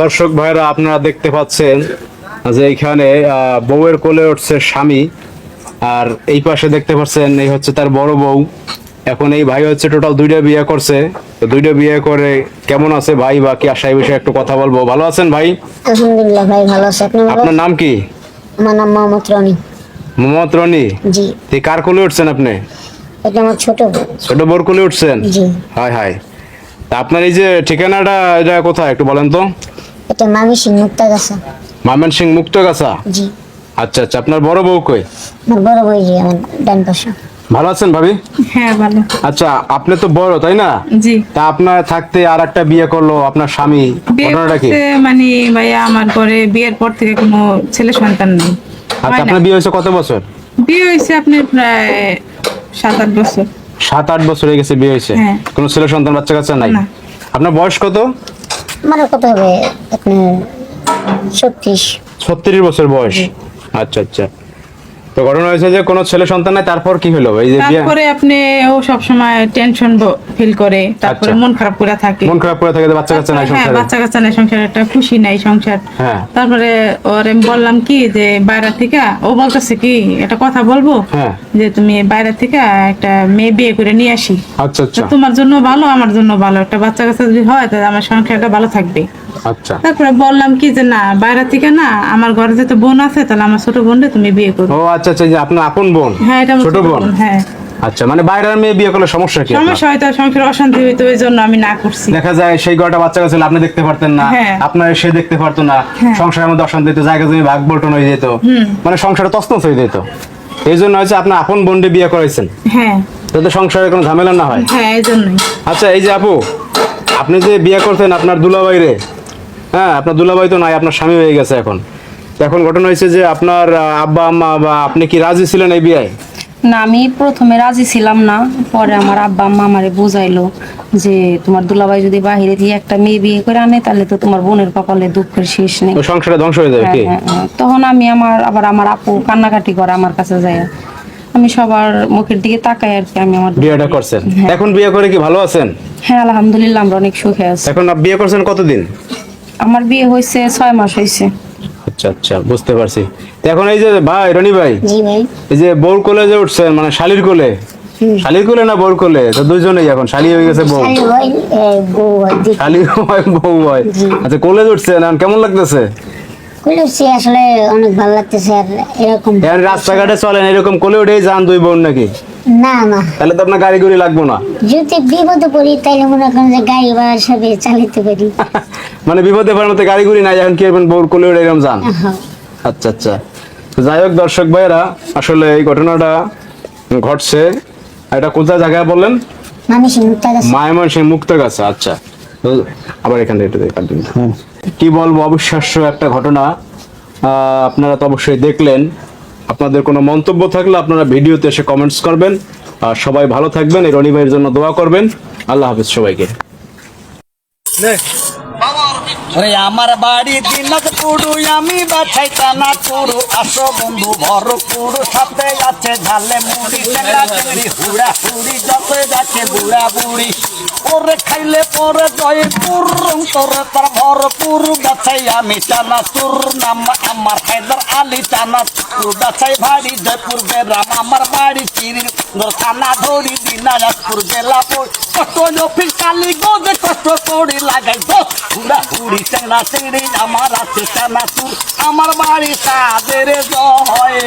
দর্শক ভাইরা আপনারা দেখতে পাচ্ছেন যে এখানে বউয়ের কোলে উঠছে স্বামী। আর এই পাশে দেখতে পাচ্ছেন এই হচ্ছে তার বড় বউ। এখন এই ভাই হচ্ছে টোটাল দুইটা বিয়ে করছে। তো দুইটা বিয়ে করে কেমন আছে ভাই বা কি আশা বিষয়ে একটু কথা বলব? ভালো আছেন ভাই? আলহামদুলিল্লাহ ভাই ভালো আছে। আপনি আপনার নাম কি? আমার নাম মোহাম্মদ রনি। মোহাম্মদ রনি? জি। এই কার কোলে উঠছেন আপনি? এটা আমার ছোট। ছোট বউর কোলে উঠছেন? জি। হাই হাই তা আপনার এই যে ঠিকানাটা এটা কোথায় একটু বলেন তো? এটা মামি সিং মুক্তাগাছা। মামেন সিং মুক্তগাছা? জি। আচ্ছা আচ্ছা আপনার বড় বউ কই? আমার বড় বই জি আমার ডান পাশে। ভালো আছেন ভাবি? হ্যাঁ ভালো। আচ্ছা আপনি তো বড় তাই না? জি। তা আপনার থাকতে আর একটা বিয়ে করল আপনার স্বামী ঘটনাটা কি? মানে ভাইয়া আমার ঘরে বিয়ের পর থেকে কোনো ছেলে সন্তান নেই। আচ্ছা আপনার বিয়ে হয়েছে কত বছর? বিয়ে হয়েছে আপনার প্রায় সাত আট বছর। সাত আট বছর হয়ে গেছে বিয়ে হয়েছে? হ্যাঁ। কোনো ছেলে সন্তান বাচ্চা কাচ্চা নাই? না। আপনার বয়স কত? আমার কত হবে আপনার ছত্রিশ? ছত্রিশ বছর বয়স। আচ্ছা আচ্ছা। তো ঘটনা হয়েছে যে কোনো ছেলে সন্তান নাই তারপর কি হলো? এই যে তারপরে আপনি ও সব সময় টেনশন ফিল করে তারপরে আচ্ছা। মন খারাপ করে থাকে। মন খারাপ করে থাকে বাচ্চা কাচ্চা নাই হ্যাঁ সংসারে। বাচ্চা কাচ্চা নাই সংসার একটা খুশি নাই সংসার। হ্যাঁ। তারপরে ওর আমি বললাম কি যে বাইরে থেকে ও বলতেছে কি একটা কথা বলব? হ্যাঁ। যে তুমি বাইরে থেকে একটা মেয়ে বিয়ে করে নিয়ে আসি। আচ্ছা আচ্ছা। তোমার জন্য ভালো আমার জন্য ভালো। একটা বাচ্চা কাচ্চা যদি হয় তাহলে আমার সংসারটা ভালো থাকবে। আচ্ছা। তারপরে বললাম কি যে না বাইরে থেকে না আমার ঘরে বোন আছে তাহলে আমার ছোট তুমি বিয়ে করো। ও আচ্ছা আচ্ছা যে আপনার আপন বোন হ্যাঁ এটা আমার ছোট বোন। হ্যাঁ। আচ্ছা মানে বাইরের মেয়ে বিয়ে করলে সমস্যা কি? সমস্যা হয়তো সংসার অশান্তি হইতো ওই জন্য আমি না করছি। দেখা যায় সেই ঘরটা বাচ্চা কাছে আপনি দেখতে পারতেন না হ্যাঁ। আপনার সে দেখতে পারতো না হ্যাঁ। সংসারের মধ্যে অশান্তি হতো জায়গা জমি ভাগ বলটন হয়ে যেত মানে সংসারে তস্তস হয়ে যেত। এই জন্য হচ্ছে আপনার আপন বোনকে বিয়ে করাইছেন। হ্যাঁ। যাতে সংসারে কোনো ঝামেলা না হয়। হ্যাঁ এই জন্যই। আচ্ছা এই যে আপু আপনি যে বিয়ে করতেন আপনার দুলাভাই রে হ্যাঁ আপনার দুলাভাই তো নাই আপনার স্বামী হয়ে গেছে এখন। এখন ঘটনা হয়েছে যে আপনার আব্বা আম্মা বা আপনি কি রাজি ছিলেন এই বিয়ে? না আমি প্রথমে রাজি ছিলাম না পরে আমার আব্বা আম্মা আমারে বুঝাইলো যে তোমার দুলাভাই যদি বাহিরে দিয়ে একটা মেয়ে বিয়ে করে আনে তাহলে তো তোমার বোনের কপালে দুঃখের শেষ নেই। ওই সংসারে ধ্বংস হয়ে যাবে হ্যাঁ, কি? হ্যাঁ, হ্যাঁ। তখন আমি আমার আবার আমার আপু কান্নাকাটি করে আমার কাছে যায়। আমি সবার মুখের দিকে তাকাই আর কি আমি আমার বিয়েটা করছেন। এখন বিয়ে করে কি ভালো আছেন? হ্যাঁ আলহামদুলিল্লাহ আমরা অনেক সুখে আছি। এখন বিয়ে করছেন কতদিন? আমার বিয়ে হয়েছে ছয় মাস হয়েছে। আচ্ছা আচ্ছা বুঝতে পারছি। তো এখন এই যে ভাই রনি ভাই জি ভাই। এই যে বউর কোলে যে উঠছেন মানে শালির কোলে শালির কোলে না বউর কোলে? তো দুইজনেই এখন শালি হয়ে গেছে বউ। শালি হয় বউ হয় দুই শালি বউ আচ্ছা কোলে উঠছেন এখন কেমন লাগতেছে? আসলে অনেক ভালো লাগতেছে আর এরকম। এখন রাস্তাঘাটে চলেন এরকম কোলে উঠেই যান দুই বোন নাকি? না না। তাহলে তো আপনার গাড়ি গুড়ি লাগবো না। যদি বিপদে পড়ি তাইলে মনে করেন যে গাড়ি ভাড়া সবে চালাতে পারি মানে বিপদে পড়ার মতো গাড়ি গুড়ি নাই এখন কি করবেন? বউর কোলে উঠে এরকম যান। আচ্ছা। আচ্ছা যাই হোক দর্শক ভাইয়েরা আসলে এই ঘটনাটা ঘটছে। এটা কোথায় জায়গায় বললেন? মামি সিং মুক্তাগাছা। মায়ামন সিং মুক্ত গাছে আচ্ছা আবার এখান থেকে একটু দেখে কি বলব অবিশ্বাস্য একটা ঘটনা। আহ, আপনারা তো অবশ্যই দেখলেন। আপনাদের কোনো মন্তব্য থাকলে আপনারা ভিডিওতে এসে কমেন্টস করবেন। আর সবাই ভালো থাকবেন এই রনি ভাইয়ের জন্য দোয়া করবেন। আল্লাহ হাফিজ সবাইকে। আমার বাড়ি দিনাজ পুরু আমি বাছাই টানা পুরু আসো বন্ধু ভর পুরু সাথে আছে ঝালে মুড়ি চেঙ্গা চেঙ্গি হুড়া হুড়ি যত যাচ্ছে বুড়া বুড়ি। ওরে খাইলে পরে জয় পুরং তোরে তার ভর পুরু বাছাই আমি টানা সুর নাম আমার হায়দার আলী টানা সুর বাছাই ভাড়ি জয়পুর বেরাম, আমার বাড়ি চিরির থানা ধরি, দিনাজপুর জেলা পড়। কষ্ট অফিস কালী গোদে কষ্ট করি, লাগাই দোষ। হুড়া পুরি চানা চিড়ি আমার আছে চানা আমার বাড়ি তাদের জয়।